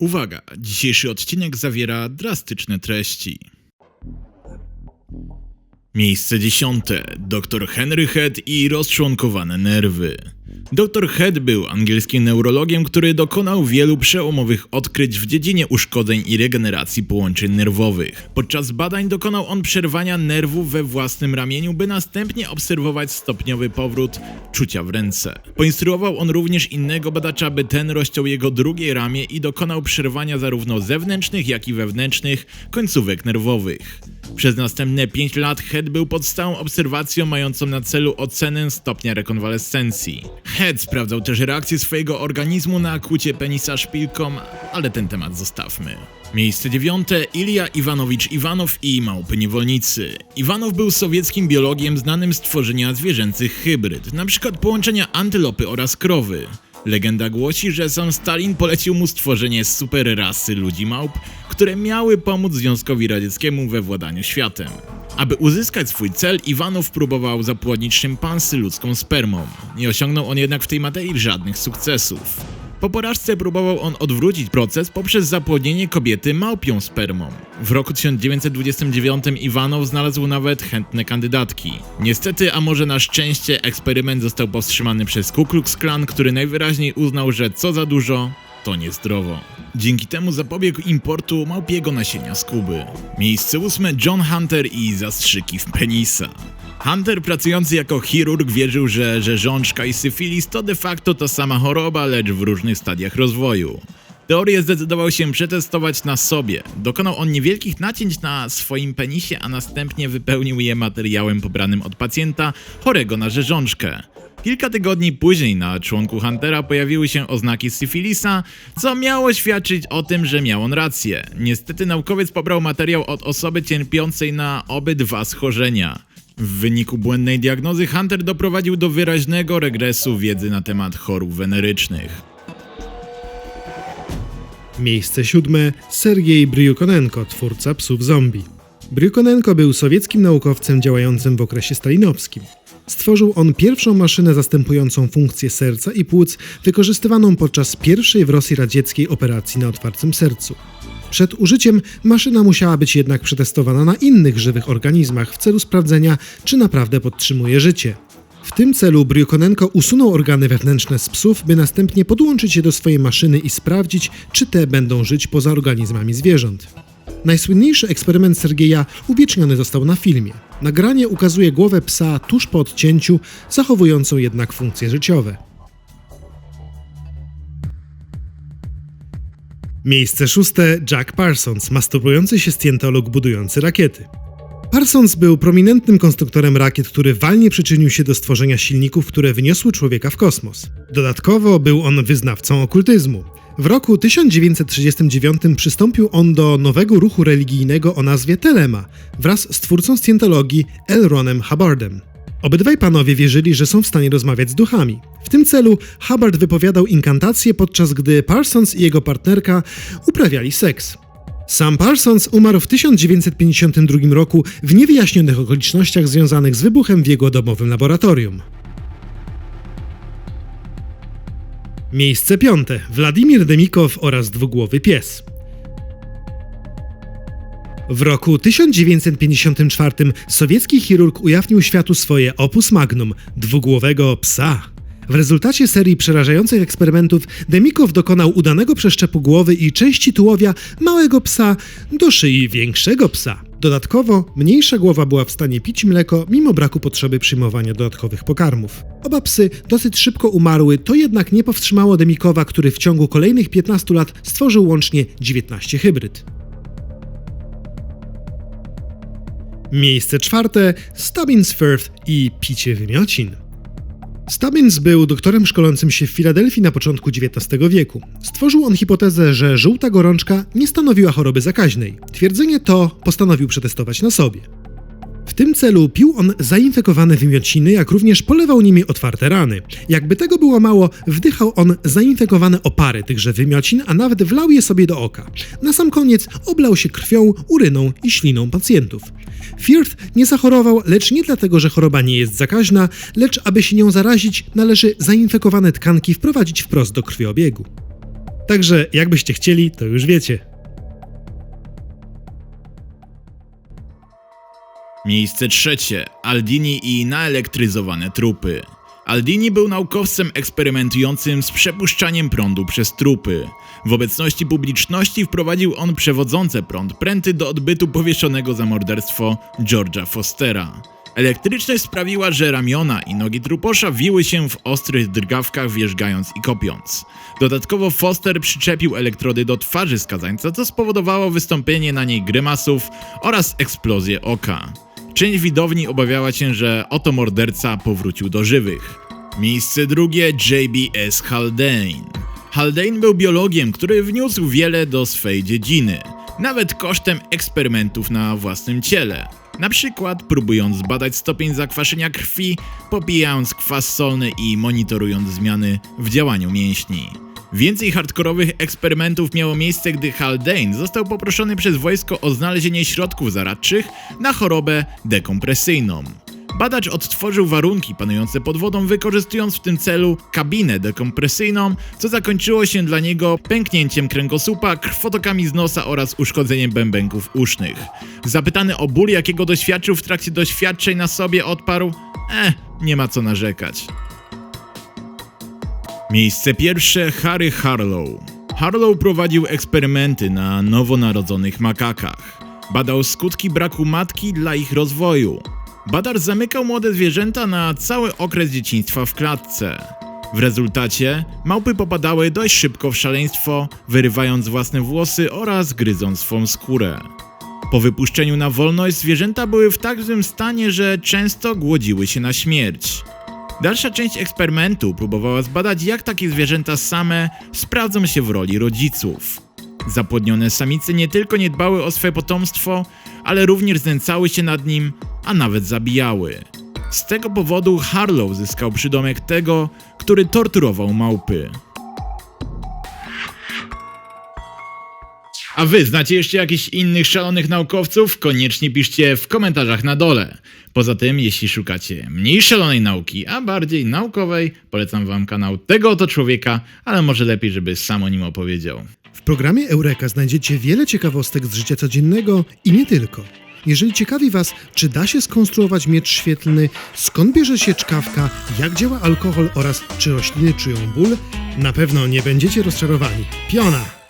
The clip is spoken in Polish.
Uwaga, dzisiejszy odcinek zawiera drastyczne treści. Miejsce dziesiąte. Dr Henry Head i rozczłonkowane nerwy. Dr Head był angielskim neurologiem, który dokonał wielu przełomowych odkryć w dziedzinie uszkodzeń i regeneracji połączeń nerwowych. Podczas badań dokonał on przerwania nerwów we własnym ramieniu, by następnie obserwować stopniowy powrót czucia w ręce. Poinstruował on również innego badacza, by ten rozciął jego drugie ramię i dokonał przerwania zarówno zewnętrznych, jak i wewnętrznych końcówek nerwowych. Przez następne 5 lat Head był pod stałą obserwacją mającą na celu ocenę stopnia rekonwalescencji. Head sprawdzał też reakcję swojego organizmu na kłucie penisa szpilką, ale ten temat zostawmy. Miejsce dziewiąte Ilja Iwanowicz Iwanow i małpy niewolnicy. Iwanow był sowieckim biologiem znanym z tworzenia zwierzęcych hybryd, np. połączenia antylopy oraz krowy. Legenda głosi, że sam Stalin polecił mu stworzenie super rasy ludzi małp, które miały pomóc Związkowi Radzieckiemu we władaniu światem. Aby uzyskać swój cel, Iwanow próbował zapłodnić szympansy ludzką spermą. Nie osiągnął on jednak w tej materii żadnych sukcesów. Po porażce próbował on odwrócić proces poprzez zapłodnienie kobiety małpią spermą. W roku 1929 Iwanow znalazł nawet chętne kandydatki. Niestety, a może na szczęście, eksperyment został powstrzymany przez Ku Klux Klan, który najwyraźniej uznał, że co za dużo, to niezdrowo. Dzięki temu zapobiegł importu małpiego nasienia z Kuby. Miejsce ósme John Hunter i zastrzyki w penisa. Hunter pracujący jako chirurg wierzył, że rzeżączka i syfilis to de facto ta sama choroba, lecz w różnych stadiach rozwoju. Teorię zdecydował się przetestować na sobie. Dokonał on niewielkich nacięć na swoim penisie, a następnie wypełnił je materiałem pobranym od pacjenta chorego na rzeżączkę. Kilka tygodni później na członku Huntera pojawiły się oznaki syfilisa, co miało świadczyć o tym, że miał on rację. Niestety naukowiec pobrał materiał od osoby cierpiącej na obydwa schorzenia. W wyniku błędnej diagnozy Hunter doprowadził do wyraźnego regresu wiedzy na temat chorób wenerycznych. Miejsce siódme Sergiej Bryukonenko, twórca psów zombie. Bryukonenko był sowieckim naukowcem działającym w okresie stalinowskim. Stworzył on pierwszą maszynę zastępującą funkcję serca i płuc, wykorzystywaną podczas pierwszej w Rosji radzieckiej operacji na otwartym sercu. Przed użyciem maszyna musiała być jednak przetestowana na innych żywych organizmach w celu sprawdzenia, czy naprawdę podtrzymuje życie. W tym celu Bryukonenko usunął organy wewnętrzne z psów, by następnie podłączyć je do swojej maszyny i sprawdzić, czy te będą żyć poza organizmami zwierząt. Najsłynniejszy eksperyment Sergeja uwieczniony został na filmie. Nagranie ukazuje głowę psa tuż po odcięciu, zachowującą jednak funkcje życiowe. Miejsce szóste Jack Parsons, masturbujący się scjentolog budujący rakiety. Parsons był prominentnym konstruktorem rakiet, który walnie przyczynił się do stworzenia silników, które wyniosły człowieka w kosmos. Dodatkowo był on wyznawcą okultyzmu. W roku 1939 przystąpił on do nowego ruchu religijnego o nazwie Telema wraz z twórcą scjentologii L. Ronem Hubbardem. Obydwaj panowie wierzyli, że są w stanie rozmawiać z duchami. W tym celu Hubbard wypowiadał inkantacje, podczas gdy Parsons i jego partnerka uprawiali seks. Sam Parsons umarł w 1952 roku w niewyjaśnionych okolicznościach związanych z wybuchem w jego domowym laboratorium. Miejsce piąte. Władimir Demikow oraz dwugłowy pies. W roku 1954 sowiecki chirurg ujawnił światu swoje opus magnum dwugłowego psa. W rezultacie serii przerażających eksperymentów Demikow dokonał udanego przeszczepu głowy i części tułowia małego psa do szyi większego psa. Dodatkowo mniejsza głowa była w stanie pić mleko mimo braku potrzeby przyjmowania dodatkowych pokarmów. Oba psy dosyć szybko umarły, to jednak nie powstrzymało Demikowa, który w ciągu kolejnych 15 lat stworzył łącznie 19 hybryd. Miejsce czwarte Stubbins Firth i picie wymiocin. Stubbins był doktorem szkolącym się w Filadelfii na początku XIX wieku. Stworzył on hipotezę, że żółta gorączka nie stanowiła choroby zakaźnej. Twierdzenie to postanowił przetestować na sobie. W tym celu pił on zainfekowane wymiociny, jak również polewał nimi otwarte rany. Jakby tego było mało, wdychał on zainfekowane opary tychże wymiocin, a nawet wlał je sobie do oka. Na sam koniec oblał się krwią, uryną i śliną pacjentów. Firth nie zachorował, lecz nie dlatego, że choroba nie jest zakaźna, lecz aby się nią zarazić, należy zainfekowane tkanki wprowadzić wprost do krwiobiegu. Także jakbyście chcieli, to już wiecie. Miejsce trzecie. Aldini i naelektryzowane trupy. Aldini był naukowcem eksperymentującym z przepuszczaniem prądu przez trupy. W obecności publiczności wprowadził on przewodzące prąd pręty do odbytu powieszonego za morderstwo George'a Fostera. Elektryczność sprawiła, że ramiona i nogi truposza wiły się w ostrych drgawkach wierzgając i kopiąc. Dodatkowo Foster przyczepił elektrody do twarzy skazańca, co spowodowało wystąpienie na niej grymasów oraz eksplozję oka. Część widowni obawiała się, że oto morderca powrócił do żywych. Miejsce drugie JBS Haldane. Haldane był biologiem, który wniósł wiele do swej dziedziny, nawet kosztem eksperymentów na własnym ciele. Na przykład próbując zbadać stopień zakwaszenia krwi, popijając kwas solny i monitorując zmiany w działaniu mięśni. Więcej hardkorowych eksperymentów miało miejsce, gdy Haldane został poproszony przez wojsko o znalezienie środków zaradczych na chorobę dekompresyjną. Badacz odtworzył warunki panujące pod wodą, wykorzystując w tym celu kabinę dekompresyjną, co zakończyło się dla niego pęknięciem kręgosłupa, krwotokami z nosa oraz uszkodzeniem bębenków usznych. Zapytany o ból, jakiego doświadczył w trakcie doświadczeń na sobie, odparł: Eh, nie ma co narzekać. Miejsce pierwsze Harry Harlow. Harlow prowadził eksperymenty na nowonarodzonych makakach. Badał skutki braku matki dla ich rozwoju. Badacz zamykał młode zwierzęta na cały okres dzieciństwa w klatce. W rezultacie małpy popadały dość szybko w szaleństwo, wyrywając własne włosy oraz gryząc swą skórę. Po wypuszczeniu na wolność zwierzęta były w tak złym stanie, że często głodziły się na śmierć. Dalsza część eksperymentu próbowała zbadać, jak takie zwierzęta same sprawdzą się w roli rodziców. Zapłodnione samice nie tylko nie dbały o swoje potomstwo, ale również znęcały się nad nim, a nawet zabijały. Z tego powodu Harlow zyskał przydomek tego, który torturował małpy. A wy znacie jeszcze jakichś innych szalonych naukowców? Koniecznie piszcie w komentarzach na dole. Poza tym, jeśli szukacie mniej szalonej nauki, a bardziej naukowej, polecam wam kanał tego oto człowieka, ale może lepiej, żeby sam o nim opowiedział. W programie Eureka znajdziecie wiele ciekawostek z życia codziennego i nie tylko. Jeżeli ciekawi Was, czy da się skonstruować miecz świetlny, skąd bierze się czkawka, jak działa alkohol oraz czy rośliny czują ból, na pewno nie będziecie rozczarowani. Piona!